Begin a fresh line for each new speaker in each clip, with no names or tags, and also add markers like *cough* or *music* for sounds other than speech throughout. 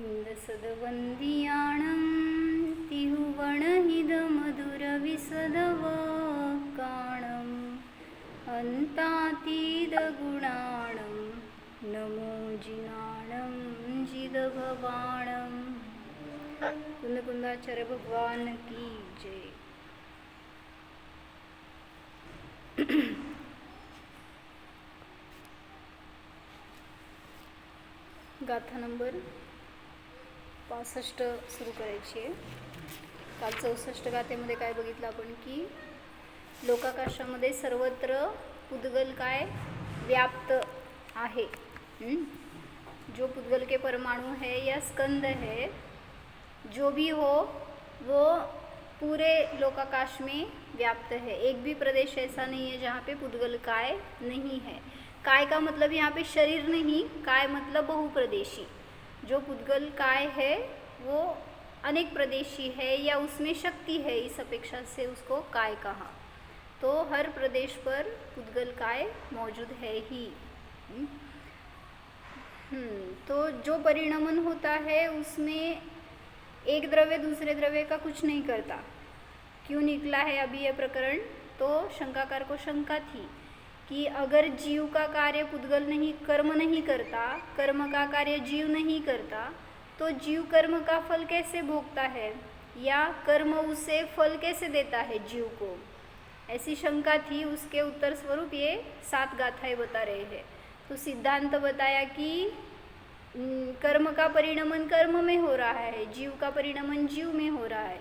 हिन्दसदवन्द्याणं तिहुवणहिदमधुरविसदवकाणम् अन्तातीदगुणाणं नमो जिनाणं जिदभवाणं कुंदकुंदाचार्य भगवान की जय गाथा नंबर पासष्ट सुरू करायची आहे. काल चौसष्ट गाथेमध्ये काय बघितलं आपण की लोकाकाशामध्ये सर्वत्र पुद्गल काय व्याप्त आहे. जो पुद्गल के परमाणु है या स्कंद है जो भी हो वो पूरे लोकाकाश में व्याप्त है. एक भी प्रदेश ऐसा नहीं है जहाँ पे पुद्गल काय नहीं है. काय का मतलब यहाँ पे शरीर नहीं काय मतलब बहुप्रदेशी. जो पुद्गल काय है वो अनेक प्रदेशी है या उसमें शक्ति है इस अपेक्षा से उसको काय कहा। तो हर प्रदेश पर पुद्गल काय मौजूद है ही। हम्म? हम्म, तो जो परिणमन होता है उसमें एक द्रव्य दूसरे द्रव्य का कुछ नहीं करता। क्यों निकला है अभी यह प्रकरण? तो शंकाकार को शंका थी। कि अगर जीव का कार्य पुद्गल नहीं, कर्म नहीं करता, कर्म का कार्य जीव नहीं करता तो जीव कर्म का फल कैसे भोगता है? या कर्म उसे फल कैसे देता है जीव को? ऐसी शंका थी, उसके उत्तर स्वरूप ये सात गाथाएँ बता रहे हैं। तो सिद्धांत बताया कि कर्म का परिणमन कर्म में हो रहा है, जीव का परिणमन जीव में हो रहा है।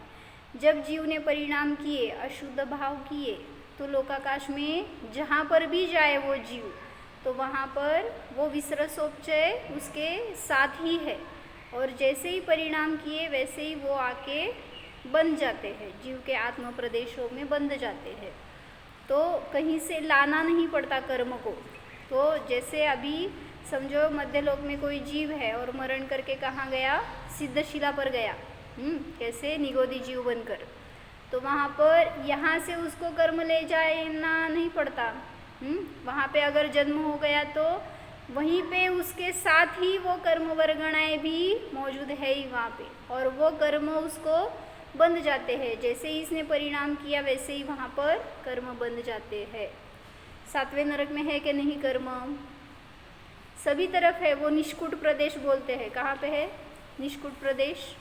जब जीव ने परिणाम किए, अशुद्ध भाव किए तो लोकाकाश में जहाँ पर भी जाए वो जीव तो वहाँ पर वो विसरसोपचय उसके साथ ही है। और जैसे ही परिणाम किए वैसे ही वो आके बंध जाते हैं जीव के आत्म प्रदेशों में बंध जाते हैं। तो कहीं से लाना नहीं पड़ता कर्म को। तो जैसे अभी समझो मध्यलोक में कोई जीव है और मरण करके कहाँ गया? सिद्धशिला पर गया। हम्म, कैसे निगोदी जीव बनकर। तो वहाँ पर यहाँ से उसको कर्म ले जाना नहीं पड़ता। हम्म, वहाँ पे अगर जन्म हो गया तो वहीं पे उसके साथ ही वो कर्म वर्गणाएँ भी मौजूद है ही वहाँ पे और वो कर्म उसको बंध जाते हैं। जैसे ही इसने परिणाम किया वैसे ही वहाँ पर कर्म बंध जाते हैं। सातवें नरक में है कि नहीं कर्म? सभी तरफ़ है वो निष्कुट प्रदेश बोलते हैं। कहाँ पे है? निष्कुट प्रदेश।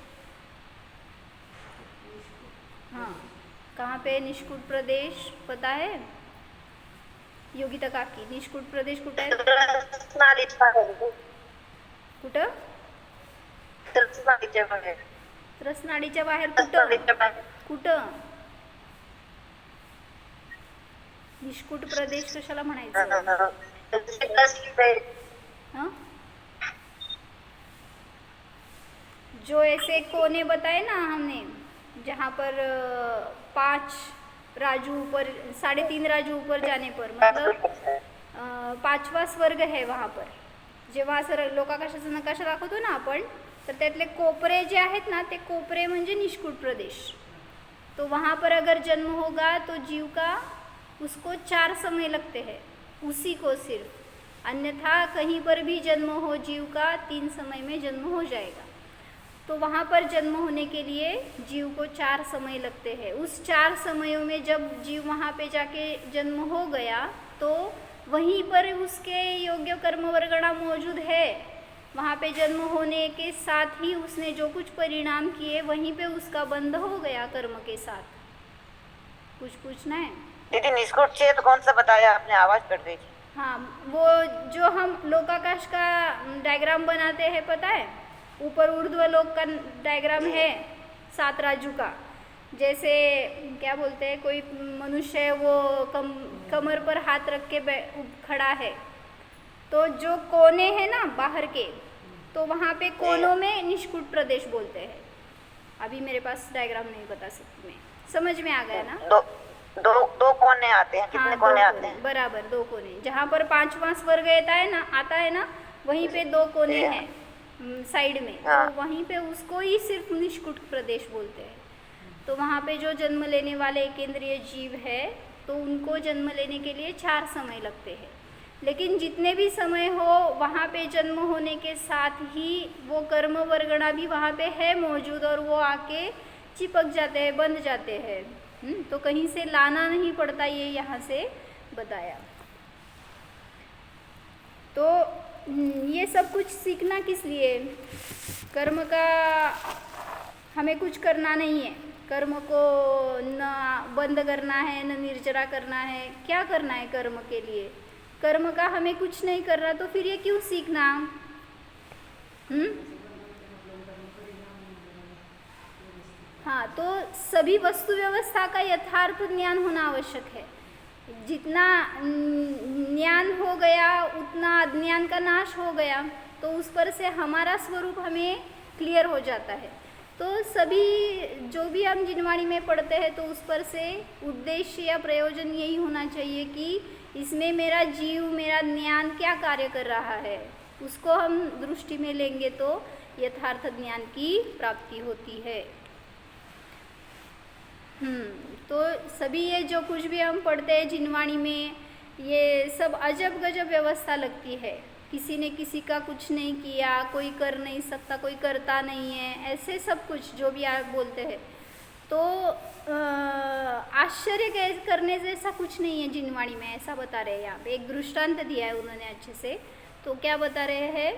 हाँ। कहाँ पे? निष्कुट प्रदेश पता है? योगिता काकी निष्कुट प्रदेश कुठं आहे कुठं?
बाहेर.
रसनाडीच्या बाहेर कुठं? कुठं? निष्कुट प्रदेश कशाला म्हणायचं? जो ऐसे कोने बताए ना हमने। जहाँ पर पांच राजू ऊपर साढ़े तीन राजू ऊपर जाने पर मतलब पाचवा स्वर्ग है वहाँ पर। जेव्हा असं लोकाकाशाचा नकाशा दाखवतो ना आपण तर त्यातले कोपरे जे आहेत ना ते कोपरे म्हणजे निष्कुट प्रदेश. तो वहाँ पर अगर जन्म होगा तो जीव का उसको चार समय लगते हैं उसी को सिर्फ। अन्यथा कहीं पर भी जन्म हो जीव का तीन समय में जन्म हो जाएगा। तो वहाँ पर जन्म होने के लिए जीव को चार समय लगते हैं। उस चार समयों में जब जीव वहाँ पे जाके जन्म हो गया तो वहीं पर उसके योग्य कर्म वर्गणा मौजूद है। वहाँ पे जन्म होने के साथ ही उसने जो कुछ परिणाम किए वहीं पे उसका बंध हो गया कर्म के साथ। कुछ पूछना है?
दीदी निष्कुट से तो कौन सा बताया? आपने आवाज़ कट गई
हाँ वो जो हम लोकाकाश का डायग्राम बनाते हैं पता है? ऊपर ऊर्ध्व लोक का डायग्राम है सात राजू का। जैसे क्या बोलते हैं कोई मनुष्य है वो कम कमर पर हाथ रख के खड़ा है। तो जो कोने हैं ना बाहर के तो वहाँ पे कोनों में निष्कुट प्रदेश बोलते हैं। अभी मेरे पास डायग्राम नहीं बता सकती मैं। समझ में आ गया ना?
दो दो दो कोने आते हैं कितने
हाँ,
कोने आते हैं?
बराबर दो कोने। जहाँ पर पांचवा स्वर्ग आता है ना आता है ना वहीं पे दो कोने हैं। साइड में।
हाँ.
तो वहीं पे उसको ही सिर्फ़ निष्कुट प्रदेश बोलते हैं। तो वहाँ पे जो जन्म लेने वाले केंद्रीय जीव है तो उनको जन्म लेने के लिए चार समय लगते हैं। लेकिन जितने भी समय हो वहाँ पे जन्म होने के साथ ही वो कर्म वर्गणा भी वहाँ पे है मौजूद और वो आके चिपक जाते हैं बंध जाते हैं। हम्म, तो कहीं से लाना नहीं पड़ता ये यहाँ से बताया। तो हम्म, ये सब कुछ सीखना किस लिए? कर्म का हमें कुछ करना नहीं है। कर्म को न बंद करना है न निर्जरा करना है। क्या करना है कर्म के लिए? कर्म का हमें कुछ नहीं करना तो फिर ये क्यों सीखना? हम्म? हाँ तो सभी वस्तु व्यवस्था का यथार्थ ज्ञान होना आवश्यक है। जितना ज्ञान हो गया, उतना अज्ञान का नाश हो गया तो उस पर से हमारा स्वरूप हमें क्लियर हो जाता है। तो सभी जो भी हम जिनवाणी में पढ़ते हैं तो उस पर से उद्देश्य या प्रयोजन यही होना चाहिए कि इसमें मेरा जीव, मेरा ज्ञान क्या कार्य कर रहा है, उसको हम दृष्टि में लेंगे तो यथार्थ ज्ञान की प्राप्ति होती है। तो सभी ये जो कुछ भी हम पढ़ते हैं जिनवाणी में ये सब अजब गजब व्यवस्था लगती है। किसी ने किसी का कुछ नहीं किया कोई कर नहीं सकता कोई करता नहीं है ऐसे सब कुछ जो भी आप बोलते हैं। तो आश्चर्य करने जैसा कुछ नहीं है जिनवाणी में ऐसा बता रहे हैं यहाँ पे। एक दृष्टांत दिया है उन्होंने अच्छे से। तो क्या बता रहे हैं?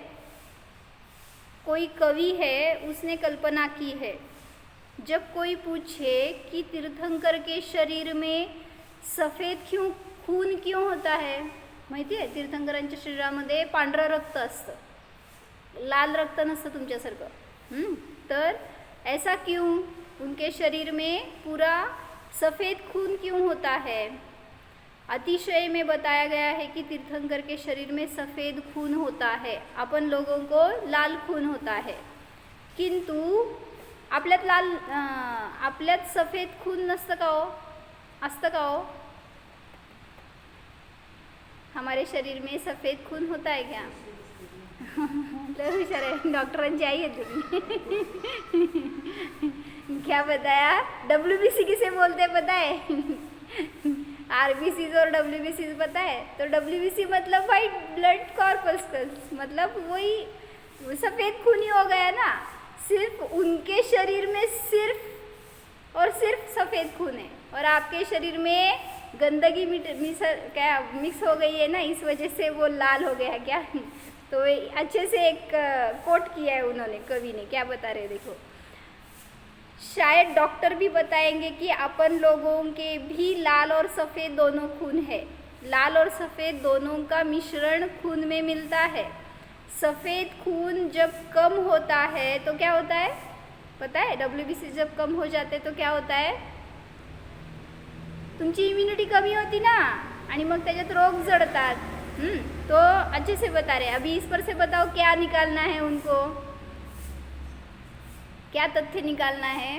कोई कवि है उसने कल्पना की है। जब कोई पूछे कि तीर्थंकर के शरीर में सफेद क्यों खून क्यों होता है? माहिती आहे? तीर्थंकरांच्या शरीरामध्ये पांढरं रक्त असतं. लाल रक्त नसतं तुमच्यासारखं. तर ऐसा क्यों? उनके शरीर में पूरा सफ़ेद खून क्यों होता है? अतिशय में बताया गया है कि तीर्थंकर के शरीर में सफ़ेद खून होता है। अपन लोगों को लाल खून होता है। किंतु आपल्यात लाल आपल्यात सफेद खून नसतं का हो? असतं का हो? हमारे शरीर में सफ़ेद खून होता है क्या? लय हुशार आहे. डॉक्टरांची आई आहे तुम्ही क्या बताया? डब्ल्यू बी सी किसे बोलते पता है? आर बी सीज और डब्ल्यू बी सीज पता है? तो डब्ल्यू बी सी मतलब वाइट ब्लड कॉर्पल्स मतलब वही सफ़ेद खून ही हो गया ना। सिर्फ़ उनके शरीर में सिर्फ़ और सिर्फ़ सफ़ेद खून है। और आपके शरीर में गंदगी मिस, क्या मिक्स हो गई है ना, इस वजह से वो लाल हो गया क्या? *laughs* तो अच्छे से एक कोट किया है उन्होंने, कवि ने, क्या बता रहे देखो। शायद डॉक्टर भी बताएँगे कि अपन लोगों के भी लाल और सफ़ेद दोनों खून है। लाल और सफ़ेद दोनों का मिश्रण खून में मिलता है। सफ़ेद खून जब कम होता है तो क्या होता है? पता है? डब्ल्यू जब कम हो जाते तो क्या होता है? तुमची इम्युनिटी कमी होती ना? आणि मग त्याच्यात रोग जडतात. तो अच्छे से बता रहे अभी इस पर से बताओ क्या निकालना है उनको? क्या तथ्य निकालना है?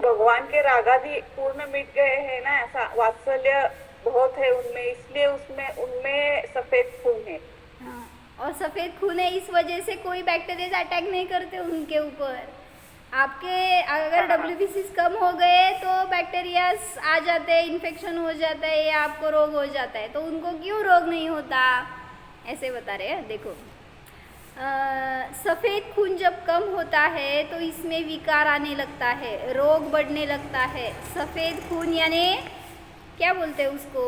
भगवान के रागाधी पूर्ण मिट गए हैं ना ऐसा वात्सल्य बहुत है उनमें इसलिए उसमें उनमें सफ़ेद खून है।
हाँ, और सफ़ेद खून है इस वजह से कोई बैक्टीरिया अटैक नहीं करते उनके ऊपर। आपके अगर डब्ल्यू कम हो गए तो बैक्टीरियाज आ जाते हैं इन्फेक्शन हो जाता है या आपको रोग हो जाता है। तो उनको क्यों रोग नहीं होता? ऐसे बता रहे हैं देखो। सफ़ेद खून जब कम होता है तो इसमें विकार आने लगता है रोग बढ़ने लगता है। सफ़ेद खून यानी क्या बोलते हैं उसको?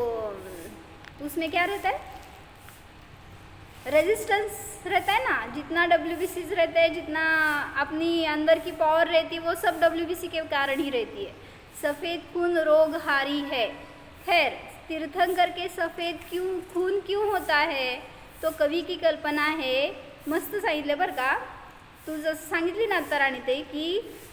उसमें क्या रहता है? रेजिस्टेंस रहता है ना? जितना डब्ल्यू बी सीज रहता है जितना अपनी अंदर की पावर रहती है वो सब डब्ल्यू बी सी के कारण ही रहती है। सफ़ेद खून रोग हारी है। खैर तीर्थंकर के सफ़ेद क्यों खून क्यों होता है? तो कवी की कल्पना है मस्त सांगितलं बरं का? तू जसं सांगितली ना तर आणि ते की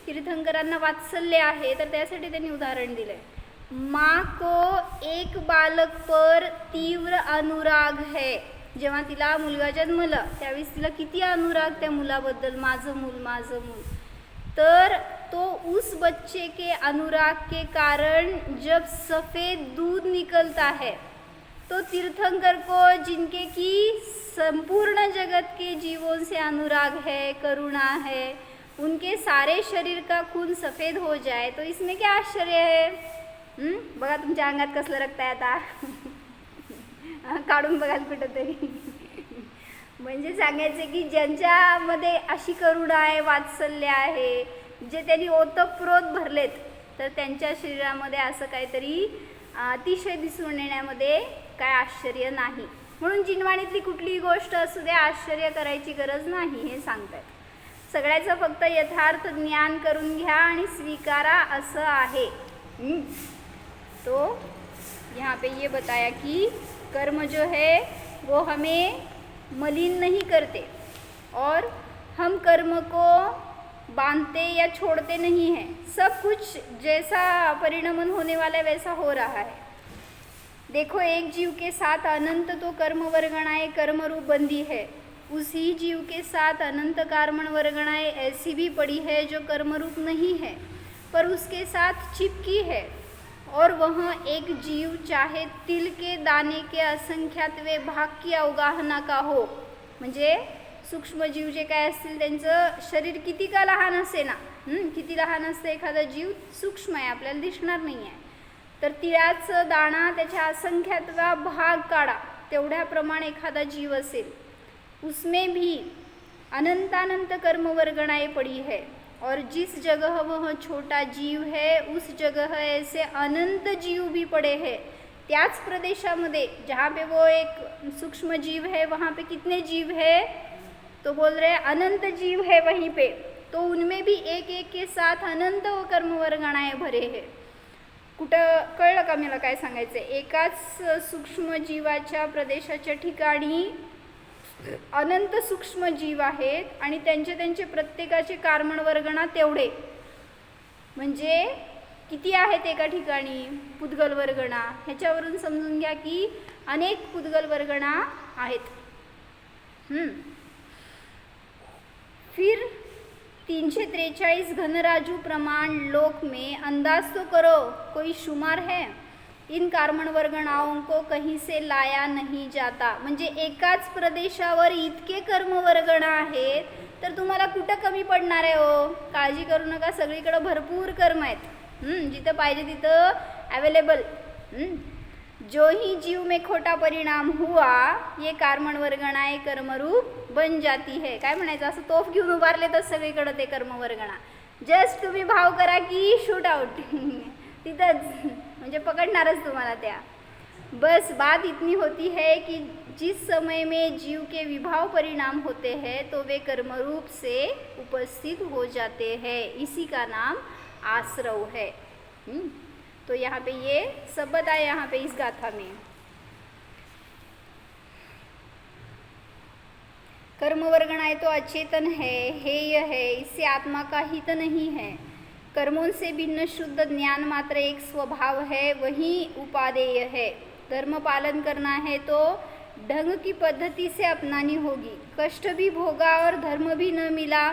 तीर्थंकरांना वात्सल्य आहे तर त्यासाठी त्यांनी उदाहरण दिलं आहे माँ को एक बालक पर तीव्र अनुराग है। जेव्हा तिला मुलगा जन्मलं त्यावेळेस तिला किती अनुराग त्या मुलाबद्दल? माझं मूल माझं मूल. तर तो उस बच्चे के अनुराग के कारण जब सफ़ेद दूध निकलता है तो तीर्थंकर को जिनके की संपूर्ण जगत के जीवों से अनुराग है करुणा है उनके सारे शरीर का खून सफ़ेद हो जाए तो इसमें क्या आश्चर्य है? बघा तुमच्या अंगात कसलं रक्त आहे आता. काढून बघाल कुठंतरी. म्हणजे सांगायचं की ज्यांच्यामध्ये अशी करुणा आहे वात्सल्य आहे जे त्यांनी ओतप्रोत भरलेत तर त्यांच्या शरीरामध्ये असं काहीतरी अतिशय दिसून येण्यामध्ये काय आश्चर्य नाही. म्हणून जिनवाणीतली कुठलीही गोष्ट असू दे आश्चर्य करायची गरज नाही हे सांगतात. सगळ्याचं फक्त यथार्थ ज्ञान करून घ्या आणि स्वीकारा असं आहे. तो यहाँ पे ये बताया कि कर्म जो है, वो हमें मलिन नहीं करते और हम कर्म को बांधते या छोड़ते नहीं हैं। सब कुछ जैसा परिणमन होने वाला है, वैसा हो रहा है। देखो, एक जीव के साथ अनंत तो कर्म वर्गणाएँ कर्म रूप बंदी है। उसी जीव के साथ अनंत कार्मण वर्गणाएँ ऐसी भी पड़ी है जो कर्म रूप नहीं है, पर उसके साथ चिपकी है। और वह एक जीव चाहे तिल के दाने के असंख्यातवे भाग की अवगाहना का हो। म्हणजे सूक्ष्मजीव जे काय असतील त्यांचं शरीर किती का लहान असे ना? किती लहान असतं एखादा जीव? सूक्ष्म आहे आपल्याला दिसणार नाही आहे तर तिळाचं दाणा त्याच्या असंख्यातवा भाग काढा तेवढ्याप्रमाणे एखादा जीव असेल. उसमे भी अनंतानंत कर्मवर्गणाए पड़ी है. और जिस जगह वह छोटा जीव है उस जगह ऐसे अनंत जीव भी पड़े हैं। त्याच प्रदेशामध्ये जहाँ पे वो एक सूक्ष्म जीव है वहाँ पे कितने जीव है? तो बोल रहे हैं अनंत जीव है वहीं पे। तो उनमें भी एक एक के साथ अनंत व कर्मवर्गणाए भरे हैं। कुठं कळलं का मला काय सांगायचं एकाच सूक्ष्म जीवाच्या प्रदेशाच्या ठिकाणी अनंत सूक्ष्म जीव आहेत आणि त्यांचे त्यांचे प्रत्येकाचे कार्मण वर्गणा तेवढे. म्हणजे किती आहेत एका ठिकाणी? पुद्गल वर्गणा. ह्याच्यावरून समजून घ्या की अनेक पुद्गल वर्गणा आहेत. फिर तीनशे त्रेचाळीस घनराजू प्रमाण लोक में अंदाज तो करो कोई शुमार है? इन कार्बन वर्गणाओं को कहीं से लाया नहीं जाता. म्हणजे एकाच प्रदेशावर इतके कर्मवर्गण आहेत तर तुम्हाला कुठं कमी पडणार आहे हो? काळजी करू नका सगळीकडं भरपूर कर्म आहेत. जिथं पाहिजे तिथं अवेलेबल जो ही जीव में खोटा परिणाम हुआ ये कार्मण वर्गणाए कर्मरूप बन जाती है. काय म्हणायचं? असं तोफ घेऊन उभारले तर सगळीकडं ते कर्मवर्गणा जस्ट तुम्ही भाव करा की शूट आउट *laughs* तिथंच. म्हणजे पकडणारच तुम्हाला त्या. बस बात इतनी होती है कि जिस समय में जीव के विभाव परिणाम होते हैं तो वे कर्मरूप से उपस्थित हो जाते हैं। इसी का नाम आश्रव है। तो यहाँ पे ये सब बताया यहाँ पे इस गाथा में। कर्मवर्गणाए तो अचेतन है हेय है इससे आत्मा का हित नहीं है। कर्मों से भिन्न शुद्ध ज्ञान मात्र एक स्वभाव है वही उपादेय है। धर्म पालन करना है तो ढंग की पद्धति से अपनानी होगी। कष्ट भी भोगा और धर्म भी न मिला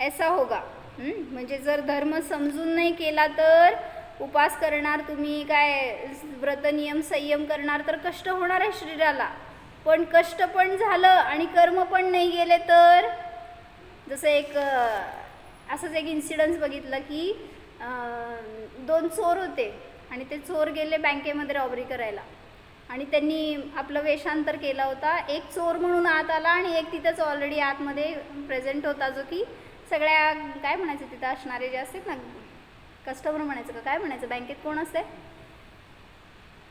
ऐसा होगा। म्हणजे जर धर्म समजून नाही केला तर उपास करणार तुम्ही काय व्रत नियम संयम करणार तर कष्ट होणार आहे शरीराला. पण कष्ट पण झालं आणि कर्म पण नाही गेले तर जसं एक असंच एक इन्सिडन्स बघितलं की दोन चोर होते आणि ते चोर गेले बँकेमध्ये रॉबरी करायला. आणि त्यांनी आपलं वेषांतर केला होता. एक चोर म्हणून आत आला आणि एक तिथंच ऑलरेडी आतमध्ये प्रेझेंट होता जो की सगळ्या काय म्हणायचं तिथं असणारे जे असतात ना कस्टमर म्हणायचं का काय म्हणायचं बँकेत कोण असते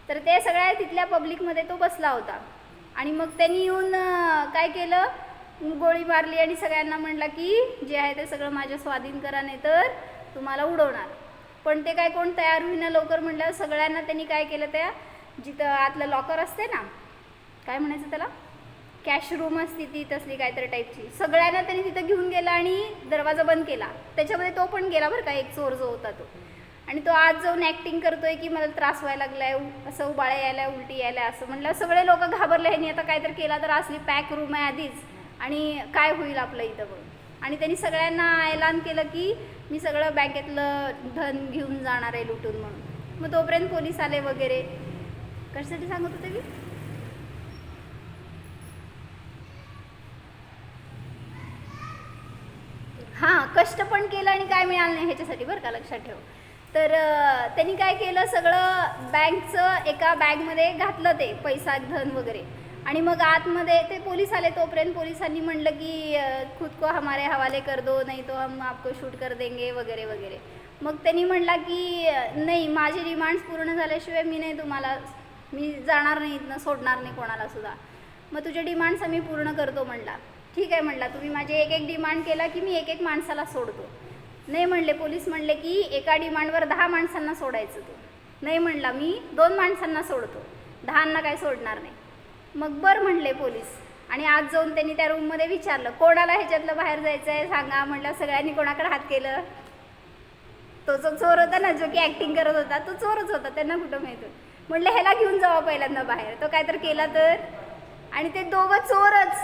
तर ते सगळ्या तिथल्या पब्लिकमध्ये तो बसला होता. आणि मग त्यांनी येऊन काय केलं? गोळी मारली आणि सगळ्यांना म्हटलं की जे आहे ते सगळं माझ्या स्वाधीन करा नाही तर तुम्हाला उडवणार. पण ते काय कोण तयार होईना लवकर म्हटल्यावर सगळ्यांना त्यांनी काय केलं त्या? जिथं आतलं लॉकर असते ना काय म्हणायचं त्याला? कॅश रूम असते ती तसली काहीतरी टाईपची सगळ्यांना त्यांनी तिथं घेऊन गेला आणि दरवाजा बंद केला. त्याच्यामध्ये तो पण गेला बरं का एक चोर जो होता तो. आणि तो आज जाऊन ॲक्टिंग करतोय की मला त्रास व्हायला लागलाय उ- असं उबाळ्या यायला उलटी यायला असं म्हटलं सगळे लोक घाबरले ह्यानी आता काहीतरी केला तर असली पॅक रूम आहे आधीच. आणि काय होईल आपलं इथं बघ. आणि त्यांनी सगळ्यांना ऐलान केलं की मी सगळं बँकेतलं धन घेऊन जाणार आहे लुटून म्हणून. मग तोपर्यंत पोलीस आले वगैरे. कशासाठी सांगत होते की हां कष्ट पण केलं आणि काय मिळालं नाही ह्याच्यासाठी बरं का लक्षात ठेव. तर त्यांनी काय केलं सगळं बँकचं एका बॅगमध्ये घातलं ते पैसा धन वगैरे. आणि मग आतमध्ये ते पोलीस आले तोपर्यंत पोलिसांनी म्हणलं की खुद को हमारे हवाले कर दो नाही तो हम आपको शूट कर देंगे वगैरे वगैरे. मग त्यांनी म्हणला की नाही माझे डिमांड्स पूर्ण झाल्याशिवाय मी नाही तुम्हाला मी जाणार नाही इथनं सोडणार नाही कोणाला सुद्धा. मग तुझे डिमांड्स आम्ही पूर्ण करतो म्हणला. ठीक आहे म्हणला तुम्ही माझे एक एक डिमांड केला की मी एक एक माणसाला सोडतो. नाही म्हणले पोलीस म्हणले की एका डिमांडवर दहा माणसांना सोडायचं तू. नाही म्हणला मी दोन माणसांना सोडतो. दहांना काय सोडणार नाही. मग बरं म्हणले पोलीस. आणि आज जाऊन त्यांनी त्या रूममध्ये विचारलं कोणाला ह्याच्यातलं बाहेर जायचं आहे सांगा म्हटलं सगळ्यांनी कोणाकडे हात केलं. तो जो चोर होता ना जो की ॲक्टिंग करत होता तो चोरच होता त्यांना कुठं माहीत म्हटलं ह्याला घेऊन जावं पहिल्यांदा बाहेर. तो काय तर केला तर. आणि ते दोघं चोरच.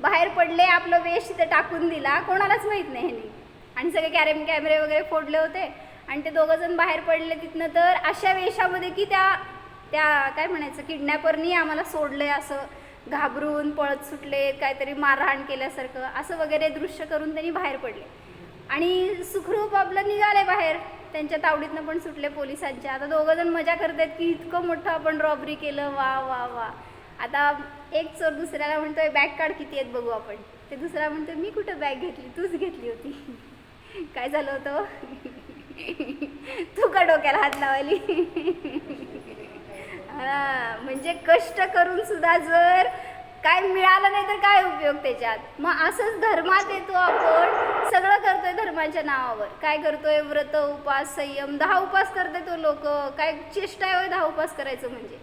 बाहेर पडले आपलं वेश तिथे टाकून दिला. कोणालाच माहीत नाही ह्यानी. आणि सगळे कॅरेम कॅमेरे वगैरे फोडले होते. आणि ते दोघं जण बाहेर पडले तिथनं तर अशा वेशामध्ये की त्या त्या काय म्हणायचं किडनॅपरनी आम्हाला सोडलं आहे असं. घाबरून पळत सुटले काहीतरी मारहाण केल्यासारखं असं वगैरे दृश्य करून त्यांनी बाहेर पडले. आणि सुखरूप आपलं निघाले बाहेर. त्यांच्या तावडीतनं पण सुटले पोलिसांच्या आता दोघं जण मजा आहेत की इतकं मोठं आपण रॉबरी केलं. वा वा वा. आता एक चोर दुसऱ्याला म्हणतोय बॅग काढ किती आहेत बघू आपण. ते दुसरा म्हणतोय मी कुठं बॅग घेतली? तूच घेतली होती. *laughs* काय झालं होतं? *laughs* तू का डोक्याला हात लावली *laughs* हा म्हणजे कष्ट करून सुद्धा जर काय मिळालं नाही तर काय उपयोग त्याच्यात? मग असंच धर्मात येतो आपण. सगळं करतोय धर्माच्या नावावर. काय करतोय? व्रत उपास संयम. दहा उपास करते तो हो लोक. काय चेष्टा आहे दहा उपास करायचं म्हणजे.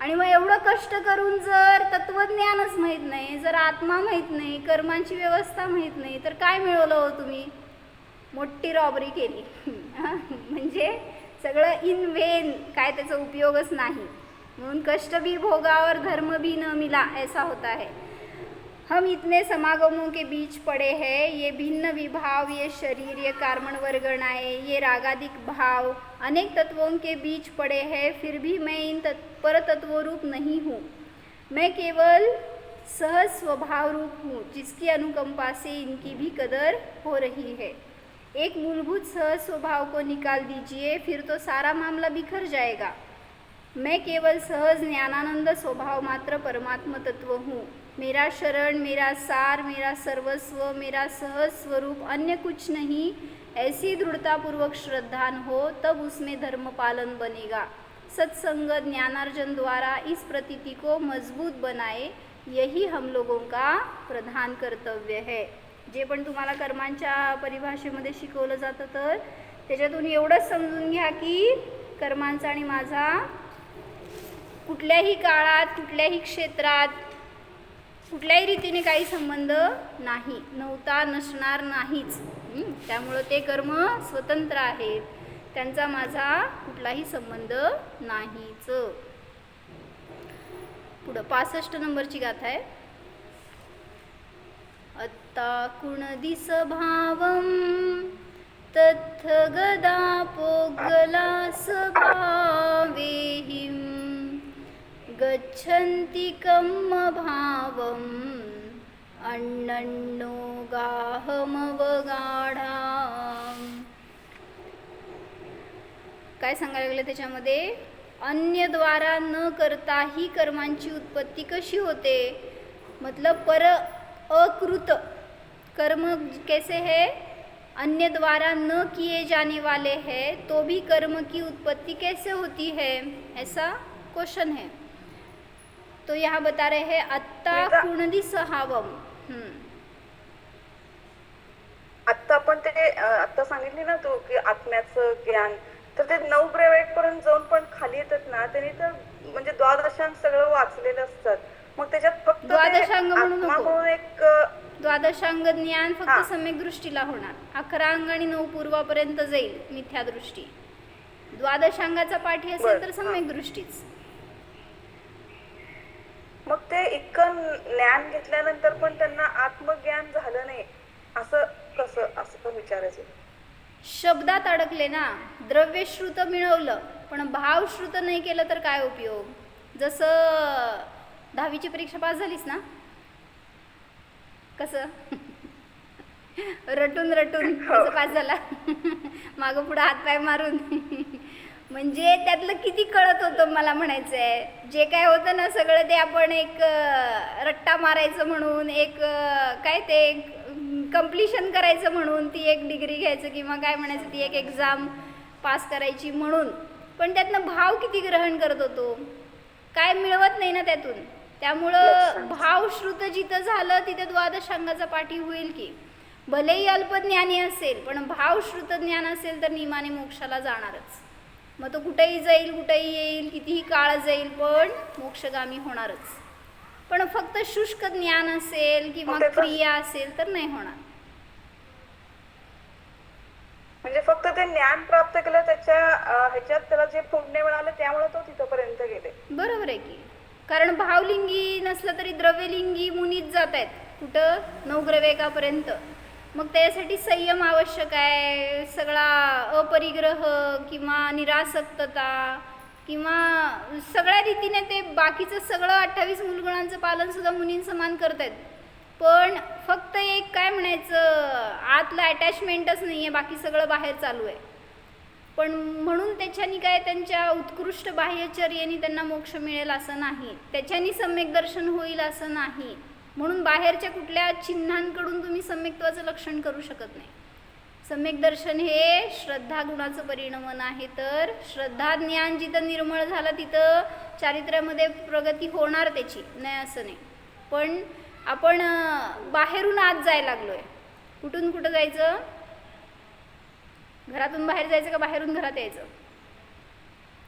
आणि मग एवढं कष्ट करून जर तत्वज्ञानच माहीत नाही जर आत्मा माहीत नाही कर्मांची व्यवस्था माहीत नाही तर काय मिळवलं हो तुम्ही? मोठी रॉबरी केली. *laughs* म्हणजे सगळं इन वेन काय त्याचा उपयोगच नाही. म्हणून कष्ट भी भोगा और धर्म भी न मिला, ऐसा होता है। हम इतने समागमों के बीच पड़े हैं, ये भिन्न विभाव, ये शरीर, ये कार्मण वर्गणाएँ, ये रागादिक भाव, अनेक तत्वों के बीच पड़े हैं, फिर भी मैं इन तत्, पर तत्व रूप नहीं हूँ। मैं केवल सहज स्वभाव रूप हूँ, जिसकी अनुकंपा से इनकी भी कदर हो रही है। एक मूलभूत सहज स्वभाव को निकाल दीजिए, फिर तो सारा मामला बिखर जाएगा। मैं केवल सहज ज्ञानानंद स्वभाव मात्र परमात्म तत्व हूँ। मेरा शरण मेरा सार मेरा सर्वस्व मेरा सहज स्वरूप अन्य कुछ नहीं। ऐसी दृढ़तापूर्वक श्रद्धान हो तब उसमें धर्म पालन बनेगा। सत्संग ज्ञानार्जन द्वारा इस प्रतीति को मजबूत बनाए यही हम लोगों का प्रधान कर्तव्य है। जे पण तुम्हाला कर्मांच्या परिभाषेमध्ये शिकवलं जातं तर त्याच्यातून एवढंच समजून घ्या की कर्मांचा आणि माझा कुठल्याही काळात कुठल्याही क्षेत्रात कुठल्याही रीतीने काही संबंध नाही. नव्हता नसणार नाहीच. त्यामुळं ते कर्म स्वतंत्र आहेत. त्यांचा माझा कुठलाही संबंध नाहीच. पुढं पासष्ट नंबरची गाथा आहे. अत्ता कुणदिस भावं? तथ गदा पोगला स्वभावेहिं गच्छन्ति कम्मभावम्। अण्णन्नो गाहमवगाढा काय सांगायला लागलं त्याच्यामध्ये? अन्य द्वारा न करता ही कर्मांची उत्पत्ती कशी होते? मतलब पर अकृत कर्म कैसे है? अन्य द्वारा न किए जाने वाले हैं तो भी कर्म की उत्पत्ति कैसे होती है? ऐसा क्वेश्चन है। तो यहाँ बता रहे हैं अत्ता कुणदी सहावम हम्म.
आता आपण ते आता सांगितले ना तू की आत्म्याचं ज्ञान तर ते नऊ ब्रेवेट पर्यंत जाऊन पण खाली येतात ना त्यांनी तर म्हणजे द्वादशांग सगळं वाचलेलं असतात मग त्याच्यात फक्त
द्वादशांग.
म्हणून एक
द्वादशांग ज्ञान फक्त. सम्यक दृष्टीला होणार अकरा अंग आणि नऊ पूर्वापर्यंत जाईल मिथ्या दृष्टी द्वादशांगाचा पाठी असेल तर. सम्यक दृष्टीच
मग ते इतकं ज्ञान घेतल्यानंतर पण त्यांना आत्मज्ञान झालं नाही. असं कसं असं पण विचारायचं.
शब्दात अडकले ना. द्रव्यश्रुत मिळवलं पण भावश्रुत नाही केलं तर काय उपयोग? जसं दहावीची परीक्षा पास झालीस ना? कसं? *laughs* रटून रटून असं पास झाला? *laughs* मागं पुढं हातपाय मारून. *laughs* म्हणजे त्यातलं किती कळत होतं मला म्हणायचं आहे जे काय होतं ना सगळं ते आपण एक रट्टा मारायचं म्हणून एक काय ते कम्प्लिशन करायचं म्हणून ती एक डिग्री घ्यायचं किंवा काय म्हणायचं ती एक एक्झाम पास करायची म्हणून. पण त्यातनं भाव किती ग्रहण करत होतो? काय मिळवत नाही ना त्यातून. त्यामुळं भाव श्रुत जिथं झालं तिथे द्वादशांगाचा पाठी होईल की. भलेही अल्पज्ञानी असेल पण भाव श्रुत ज्ञान असेल तर नियमाने मोक्षाला जाणारच. मग तो कुठेही जाईल कुठेही येईल कितीही काळ जाईल पण मोक्षगामी होणारच. पण फक्त शुष्क ज्ञान असेल किंवा क्रिया असेल तर नाही होणार.
म्हणजे फक्त ते ज्ञान प्राप्त केलं त्याच्या ह्याच्यात त्याला जे पुण्य मिळालं त्यामुळे तो तिथपर्यंत गेले.
बरोबर आहे की. कारण भावलिंगी नसलं तरी द्रव्यलिंगी मुनीत जात आहेत कुठं नवग्रवेकापर्यंत मग त्यासाठी संयम आवश्यक आहे. सगळा अपरिग्रह किंवा निरासक्तता किंवा सगळ्या रीतीने ते बाकीचं सगळं अठ्ठावीस मूलगुणांचं पालन सुद्धा मुनीं समान करत आहेत पण फक्त एक काय म्हणायचं आतलं अटॅचमेंटच नाही आहे बाकी सगळं बाहेर चालू आहे. पण म्हणून त्याच्यानी काय त्यांच्या उत्कृष्ट बाह्यचर्येने त्यांना मोक्ष मिळेल असं नाही. त्याच्यानी सम्यक दर्शन होईल असं नाही. म्हणून बाहेरच्या कुठल्या चिन्हांकडून तुम्ही सम्यक्त्वाचं लक्षण करू शकत नाही. सम्यक दर्शन हे श्रद्धा गुणाचं परिणमन आहे तर श्रद्धा ज्ञान जिथं निर्मळ झालं तिथं चारित्र्यामध्ये प्रगती होणार त्याची नाही असं नाही. पण आपण बाहेरून आत जायला लागलोय. कुठून कुठं जायचं? घरातून बाहेर जायचं का बाहेरून घरात यायचं?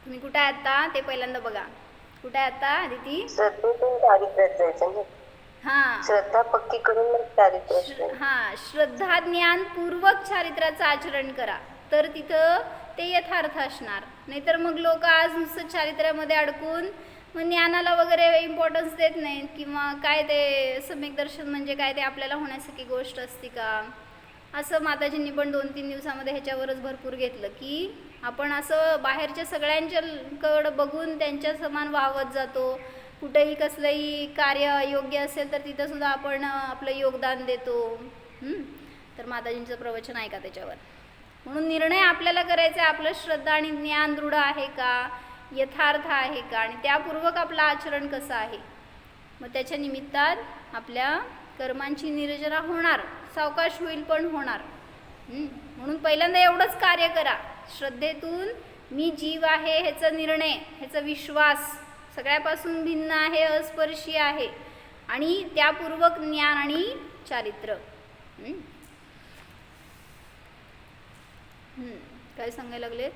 तुम्ही कुठं आहे आता ते पहिल्यांदा बघा. कुठं आहे आता आदिती? हां.
श्रद्धा पक्की करून मग चारित्र्य
हां श्रद्धा ज्ञान पूर्वक चारित्र्याचं आचरण करा. तर तिथं ते यथार्थ असणार. नाहीतर मग लोक आज नुसतं चारित्र्यामध्ये अडकून मग ज्ञानाला वगैरे इम्पॉर्टन्स देत नाहीत किंवा काय ते सम्यक दर्शन म्हणजे काय ते आपल्याला होण्यासारखी गोष्ट असते का? असं माताजींनी पण दोन तीन दिवसामध्ये ह्याच्यावरच भरपूर घेतलं की आपण असं बाहेरच्या सगळ्यांच्याकडं बघून त्यांच्या समान वाहवत जातो. कुठेही कसलंही कार्य योग्य असेल तर तिथं सुद्धा आपण आपलं योगदान देतो. तर माताजींचं प्रवचन ऐका त्याच्यावर. म्हणून निर्णय आपल्याला करायचा आहे आपलं श्रद्धा आणि ज्ञान दृढ आहे का? यथार्थ आहे का? आणि त्यापूर्वक आपलं आचरण कसं आहे? मग त्याच्या निमित्तात आपल्या कर्मांची निर्जना होणार सावकाश होईल पण होणार. म्हणून पहिल्यांदा एवढंच कार्य करा. श्रद्धेतून मी जीव आहे ह्याचा निर्णय ह्याचा विश्वास. सगळ्यापासून भिन्न आहे अस्पर्शी आहे. आणि त्यापूर्वक ज्ञान आणि चारित्र्य काय सांगायला लागले?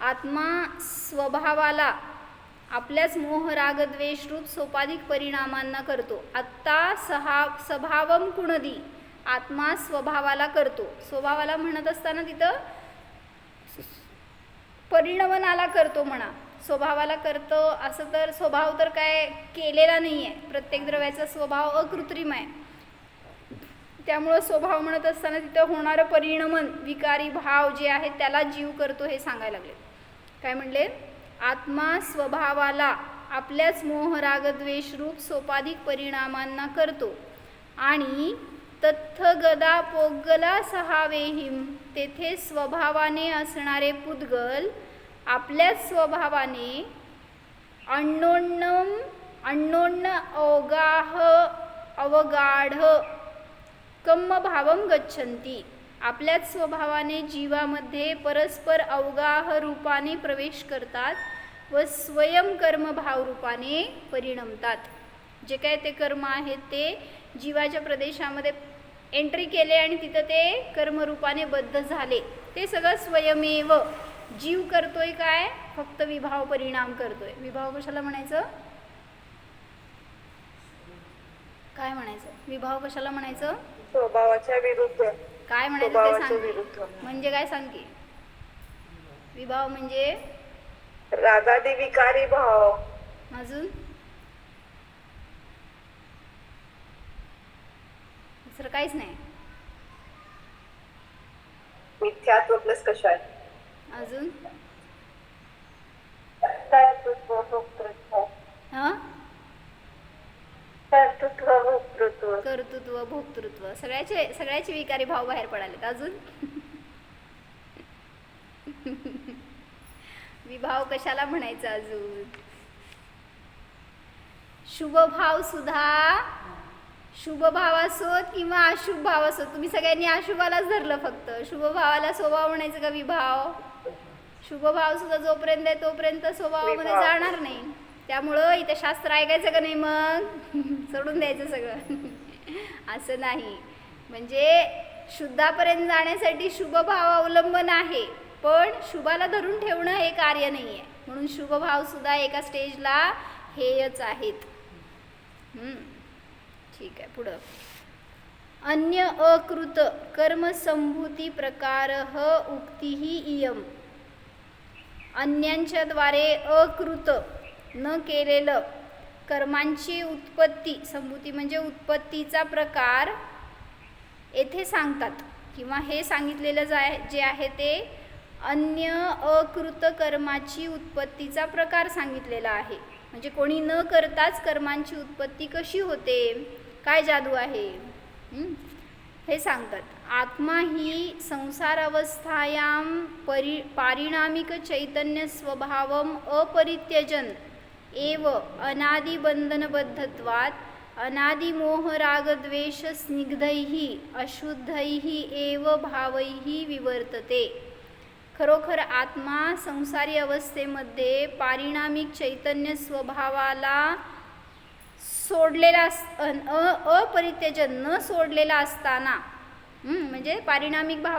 आत्मा स्वभावाला आपल्याच मोह राग सोपाधिक परिणामांना करतो. आत्ता सहा स्वभावम कुणदी? आत्मा स्वभावाला करतो. स्वभावाला म्हणत असताना तिथं परिणमनाला करतो म्हणा. स्वभावाला करतो असं तर स्वभाव तर काय केलेला नाही आहे प्रत्येक द्रव्याचा स्वभाव अकृत्रिम आहे. त्यामुळं स्वभाव म्हणत असताना तिथं होणारं परिणमन विकारी भाव जे आहे त्याला जीव करतो हे सांगायला लागले. काय म्हणले? आत्मा स्वभावाला आपल्याच मोहरागद्वेषरूप सोपाधिक परिणामांना करतो. आणि तत्थ गदा पोगला सहावेहिम तेथे स्वभावाने असणारे पुद्गल आपल्याच स्वभावाने अण्णोन्नम अण्णोन्न अवगाह अवगाढ कम्म भावम आपल्याच स्वभावाने जीवामध्ये परस्पर अवगाह रूपाने प्रवेश करतात व स्वयं भाव रूपाने परिणमतात. जे काय ते कर्म आहेत ते जीवाच्या प्रदेशामध्ये एंट्री केले आणि तिथं ते कर्मरूपाने बद्ध झाले. ते सगळं स्वयमेव जीव करतोय काय? फक्त विभाव परिणाम करतोय. विभाव कशाला म्हणायचं? काय म्हणायचं? विभाव कशाला म्हणायचं?
स्वभावाच्या विरुद्ध.
काय म्हणायचं ते सांग म्हणजे काय सांग की? विभाव म्हणजे?
रागादी विकारी भाव.
अजून? दुसरं काहीच नाही.
मिथ्यात्व प्लस कशा
अजून?
कर्तृत्व भोक्तृत्व. कर्तृत्व
सगळ्याचे सगळ्याचे विकारी भाव बाहेर पडालेत. अजून? विभाव कशाला म्हणायचं अजून? शुभ भाव सुद्धा शुभ भाव असोत किंवा अशुभ भाव असोत तुम्ही सगळ्यांनी अशुभालाच धरलं फक्त. शुभ भावाला स्वभाव म्हणायचं का विभाव? शुभ भाव सुद्धा जोपर्यंत आहे तोपर्यंत स्वभावामध्ये
विभाव.
जाणार नाही. त्यामुळं इथं शास्त्र ऐकायचं का नाही मग? *laughs* सोडून द्यायचं सगळं. *laughs* असं नाही. म्हणजे शुद्धापर्यंत जाण्यासाठी शुभ भाव अवलंबन आहे. पण शुभाला धरून ठेवणं हे कार्य नाही आहे म्हणून शुभ भाव सुद्धा एका स्टेजला हेयच आहेत. हम्म. ठीक आहे पुढं. अन्य अकृत कर्मसंभूती प्रकार उक्ती इयम. अन्यांच्या द्वारे अकृत न केलेलं कर्मांची उत्पत्ती संभूती म्हणजे उत्पत्तीचा प्रकार येथे सांगतात. किंवा हे सांगितलेलं जाय जे आहे ते अन्य अकृत कर्माची उत्पत्तीचा प्रकार सांगितलेला आहे. म्हणजे कोणी न करताच कर्मांची उत्पत्ती कशी होते? काय जादू आहे? हे सांगतात. आत्मा ही संसार अवस्थायाम परि पारिणामिक चैतन्य स्वभावम अपरित्यजन एव अनादिबंधनबद्धत्वात् अनादिमोहरागद्वेष स्निग्धैः अशुद्धैः एव भावैः विवर्तते. खरोखर आत्मा संसारी अवस्थेमध्ये पारिणामिक चैतन्य स्वभावाला सोडलेला अस अन- अ अपरित्यजन न सोडलेला असताना म्हणजे पारिणामिक भाव